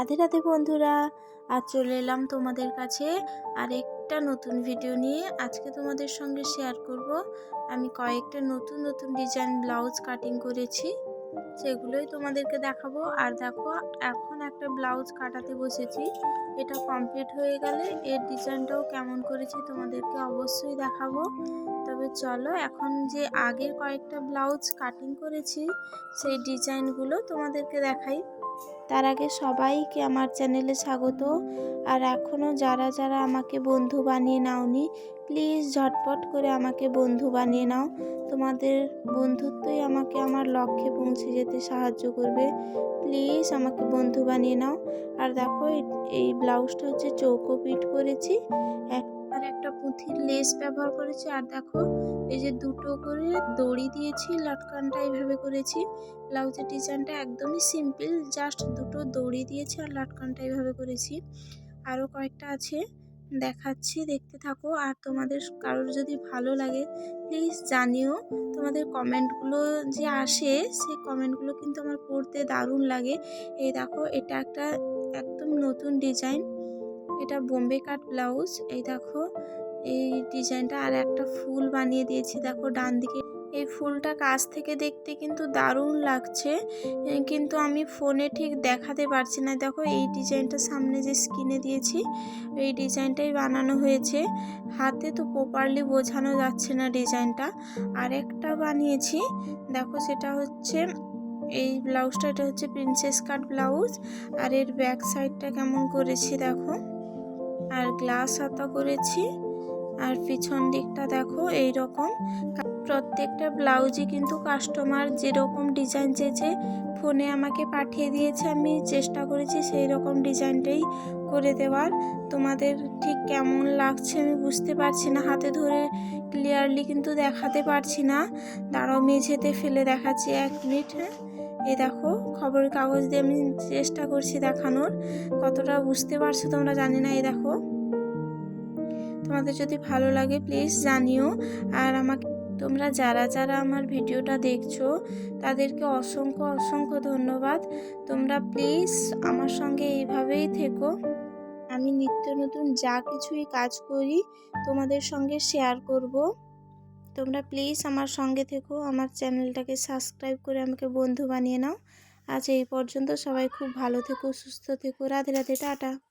রাধে রাধে বন্ধুরা, আজ চলে এলাম তোমাদের কাছে আর একটা নতুন ভিডিও নিয়ে। আজকে তোমাদের সঙ্গে শেয়ার করব। আমি কয়েকটা নতুন নতুন ডিজাইন ব্লাউজ কাটিং করেছি, সেগুলোই তোমাদেরকে দেখাবো। আর দেখো, এখন একটা ব্লাউজ কাটাতে বসেছি, এটা কমপ্লিট হয়ে গেলে এর ডিজাইনটাও কেমন করেছি তোমাদেরকে অবশ্যই দেখাবো। তবে চলো, এখন যে আগের কয়েকটা ব্লাউজ কাটিং করেছি, সেই ডিজাইনগুলো তোমাদেরকে দেখাই। তার আগে সবাইকে আমার চ্যানেলে স্বাগত। আর এখনও যারা যারা আমাকে বন্ধু বানিয়ে নাওনি, প্লিজ ঝটপট করে আমাকে বন্ধু বানিয়ে নাও। তোমাদের বন্ধুত্বই আমাকে আমার লক্ষ্যে পৌঁছে যেতে সাহায্য করবে। প্লিজ আমাকে বন্ধু বানিয়ে নাও। আর দেখো, এই ব্লাউজটা হচ্ছে চৌকো পিট করেছি। আর একটা পুঁথির লেস ব্যবহার করেছি। আর দেখো এই যে দুটো করে দড়ি দিয়েছি, লটকানটা এইভাবে করেছি। ব্লাউজের ডিজাইনটা একদমই সিম্পল জাস্ট দুটো দড়ি দিয়েছি আর লটকানটা এইভাবে করেছি। আরও কয়েকটা আছে, দেখাচ্ছি, দেখতে থাকো। আর তোমাদের কারোর যদি ভালো লাগে প্লিজ জানিও। তোমাদের কমেন্টগুলো যে আসে, সেই কমেন্টগুলো কিন্তু আমার পড়তে দারুণ লাগে। এই দেখো, এটা একটা একদম নতুন ডিজাইন। এটা বোম্বে কাট ব্লাউজ। এই দেখো এই ডিজাইনটা আর একটা ফুল বানিয়ে দিয়েছি। দেখো ডান দিকে। এই ফুলটা কাছ থেকে দেখতে কিন্তু দারুণ লাগছে। কিন্তু আমি ফোনে ঠিক দেখাতে পারছি না। দেখো এই ডিজাইনটা সামনে যে স্কিনে দিয়েছি, এই ডিজাইনটাই বানানো হয়েছে। হাতে তো প্রপারলি বোঝানো যাচ্ছে না ডিজাইনটা। আর একটা বানিয়েছি। দেখো সেটা হচ্ছে, এই ব্লাউজটা, এটা হচ্ছে প্রিন্সেস কাট ব্লাউজ। আর এর ব্যাক সাইডটা কেমন করেছি দেখো। আর গ্লাস হাতা করেছি। আর পিছন দিকটা দেখো এই রকম প্রত্যেকটা ব্লাউজই কিন্তু কাস্টমার যেরকম ডিজাইন চেয়েছে ফোনে আমাকে পাঠিয়ে দিয়েছে, আমি চেষ্টা করেছি সেই রকম ডিজাইনটাই করে দেওয়ার। তোমাদের ঠিক কেমন লাগছে আমি বুঝতে পারছি না, হাতে ধরে ক্লিয়ারলি কিন্তু দেখাতে পারছি না। দাঁড়াও, মেঝেতে ফেলে দেখাচ্ছি এক মিনিট হ্যাঁ? এই দেখো, খবরের কাগজ দিয়ে আমি চেষ্টা করছি দেখানোর। কতটা বুঝতে পারছ তোমরা জানি না, এই দেখো। তোমাদের যদি ভালো লাগে প্লিজ জানিও। আর আমাকে, তোমরা যারা যারা আমার ভিডিওটা দেখছ, তাদেরকে অসংখ্য অসংখ্য ধন্যবাদ। তোমরা প্লিজ আমার সঙ্গে এইভাবেই থেকো। আমি নিত্য নতুন যা কিছুই কাজ করি, তোমাদের সঙ্গে শেয়ার করব। তোমরা প্লিজ আমার সঙ্গে থেকো, আমার চ্যানেলটাকে সাবস্ক্রাইব করে আমাকে বন্ধু বানিয়ে নাও। আজ এই পর্যন্ত সবাই খুব ভালো থেকো, সুস্থ থেকো। রাধে রাধে, টাটা।